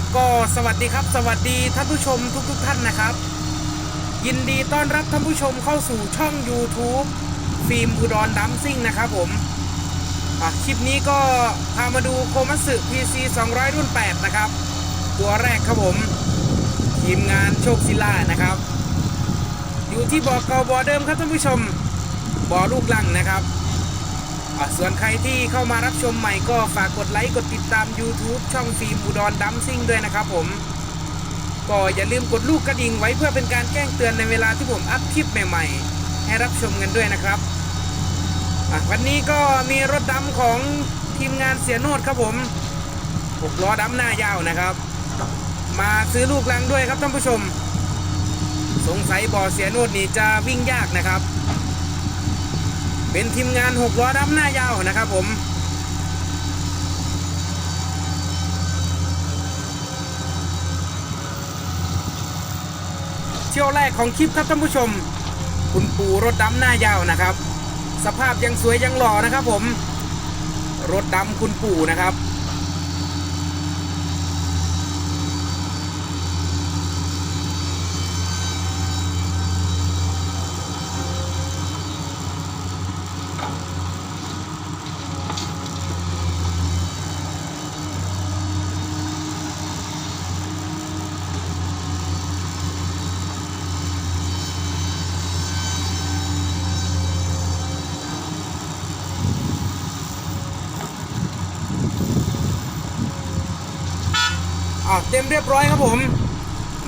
ครับก็สวัสดีครับ สวัสดีท่านผู้ชมทุกทท่านนะครับ ยินดีต้อนรับท่านผู้ชมเข้าสู่ช่อง YouTube ฟิล์มอุดรดัมซิ่งนะครับผมคลิปนี้ก็พามาดูโคมัสึ PC 200 รุ่น 8 นะครับ ตัวแรกครับผม ทีมงานโชคศิลานะครับ อยู่ที่บ่อเกาบอเดิมครับท่านผู้ชมบอลูกลังนะครับ ส่วนใครที่เข้ามารับชมใหม่ก็ฝากกดไลค์กดติดตาม YouTube ช่องฟิล์มอุดรดัมซิ่งด้วยนะครับผม ก็อย่าลืมกดลูกกระดิ่งไว้เพื่อเป็นการแจ้งเตือนในเวลาที่ผมอัพคลิปใหม่ๆ ให้รับชมกันด้วยนะครับวันนี้ก็มีรถดำของทีมงานเสียโนดครับผมหกล้อดำหน้ายาวนะครับ มาซื้อลูกลังด้วยครับท่านผู้ชม สงสัยบ่อเสียโนดนี่จะวิ่งยากนะครับ เป็นทีมงานหกล้อดำหน้ายาวนะครับผมเที่ยวแรกของคลิปครับท่านผู้ชม คุณปู่รถดำหน้ายาวนะครับ สภาพยังสวยยังหล่อนะครับผม รถดำคุณปู่นะครับ อะเต็มเรียบร้อยครับผม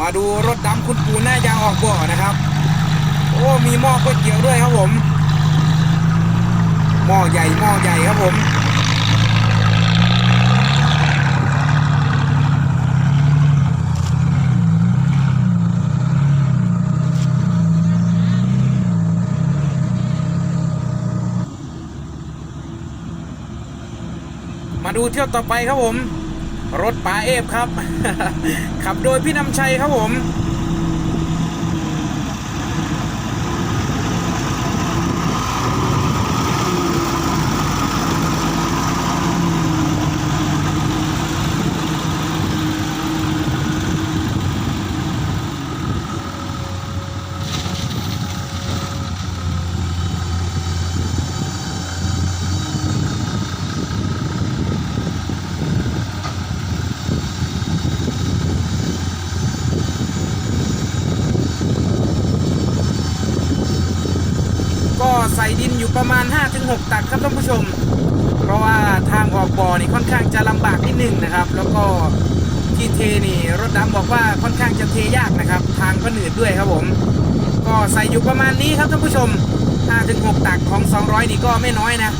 มาดูรถดำคุณปูหน้ายางออกบ่อนะครับ โอ้มีหม้อก๋วยเตี๋ยวด้วยครับผมหม้อใหญ่หม้อใหญ่ครับผมมาดูเที่ยวต่อไปครับผม รถป๋าเอฟครับ ขับโดยพี่นำชัยครับผม ก็ใส่ดินอยู่ประมาณ 5-6 ตักครับท่านผู้ชม เพราะว่าทางออกบ่อนี่ค่อนข้างจะลำบากนิดหนึ่งนะครับ แล้วก็ที่เทนี่รถดำบอกว่าค่อนข้างจะเทยากนะครับ ทางก็หนืดด้วยครับผม ก็ใส่อยู่ประมาณนี้ครับท่านผู้ชม5-6ตักของ 200 นี่ก็ไม่น้อยนะ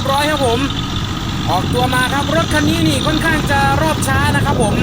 ยบร้อยครับผม ออกตัวมาครับรถคันนี้นี่ค่อนข้างจะรอบช้านะครับผม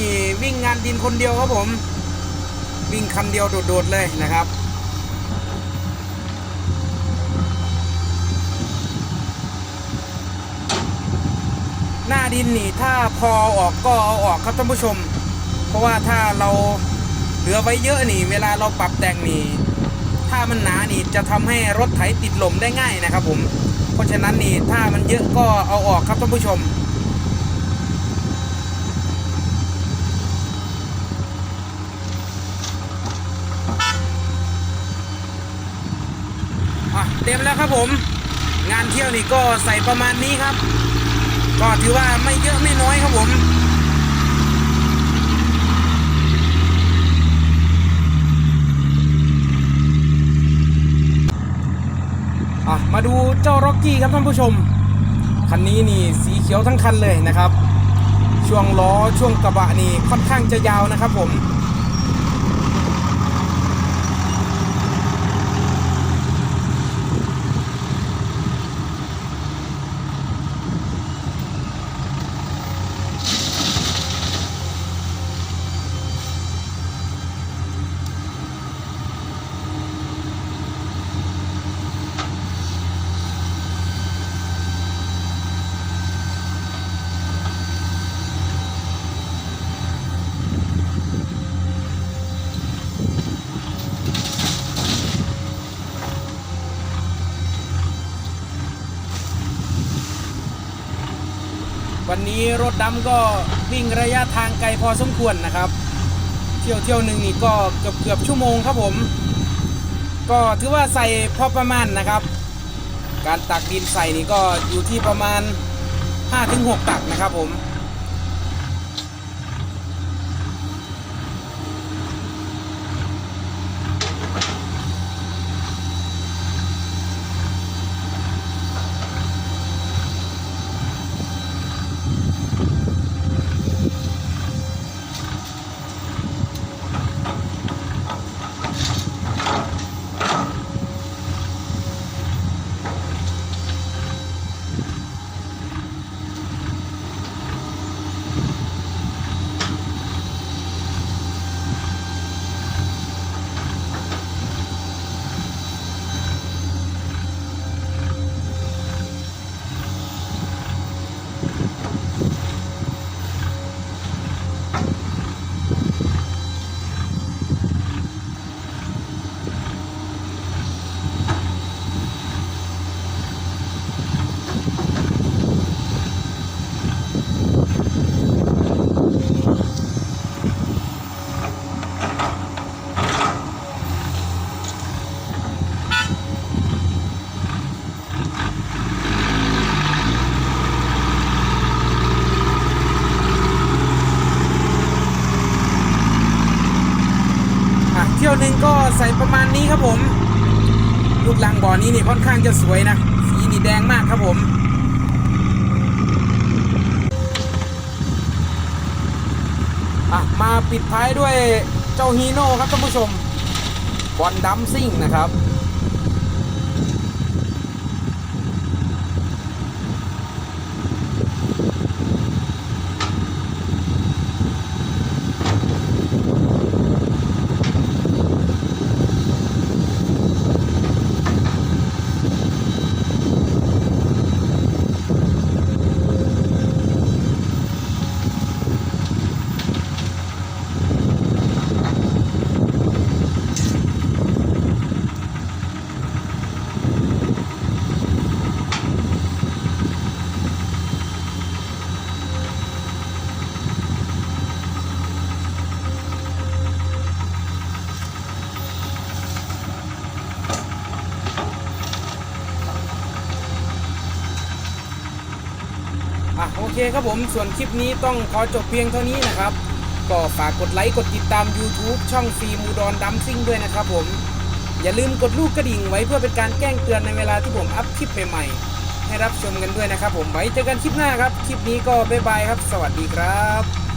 นี่ วิ่งงานดินคนเดียวครับผม วิ่งคันเดียวโดดๆเลยนะครับหน้าดินนี่ถ้าพอออกก็เอาออกครับท่านผู้ชม เพราะว่าถ้าเราเหลือไว้เยอะนี่ เวลาเราปรับแต่งนี่ ถ้ามันหนานี่จะทำให้รถไถติดลมได้ง่ายนะครับผม เพราะฉะนั้นนี่ถ้ามันเยอะก็เอาออกครับท่านผู้ชม อะเต็มแล้ว ครับผม งานเที่ยวนี่ก็ใส่ประมาณนี้ครับ ก็ถือว่าไม่เยอะไม่น้อยครับผมอะมาดูเจ้าร็อกกี้ครับท่านผู้ชม คันนี้นี่สีเขียวทั้งคันเลยนะครับ ช่วงล้อช่วงกระบะนี่ค่อนข้างจะยาวนะครับผม วันนี้รถดำก็วิ่งระยะทางไกลพอสมควรนะครับ เที่ยวเที่ยวหนึ่งนี่ก็เกือบเกือบชั่วโมงครับผม ก็ถือว่าใส่พอประมาณนะครับ การตักดินใส่นี่ก็อยู่ที่ประมาณ 5-6 ตักนะครับผม มาณนี้ครับผมลูกลังบ่อนี้นี่ค่อนข้างจะสวยนะ สีนี่แดงมากครับผมอะมาปิดท้ายด้วยเจ้าฮีโน่ครับท่านผู้ชมบอลดัมซิ่งนะครับ อะโอเคครับผมส่วนคลิปนี้ต้องขอจบเพียงเท่านี้นะครับ ก็ฝากกดไลค์กดติดตาม YouTube ช่องฟีมูดอนดรดัมซิ่งด้วยนะครับผม อย่าลืมกดลูกกระดิ่งไว้เพื่อเป็นการแจ้งเตือนในเวลาที่ผมอัพคลิปใหม่ๆให้รับชมกันด้วยนะครับผมไว้เจอกันคลิปหน้าครับ คลิปนี้ก็บ๊ายบายครับ สวัสดีครับ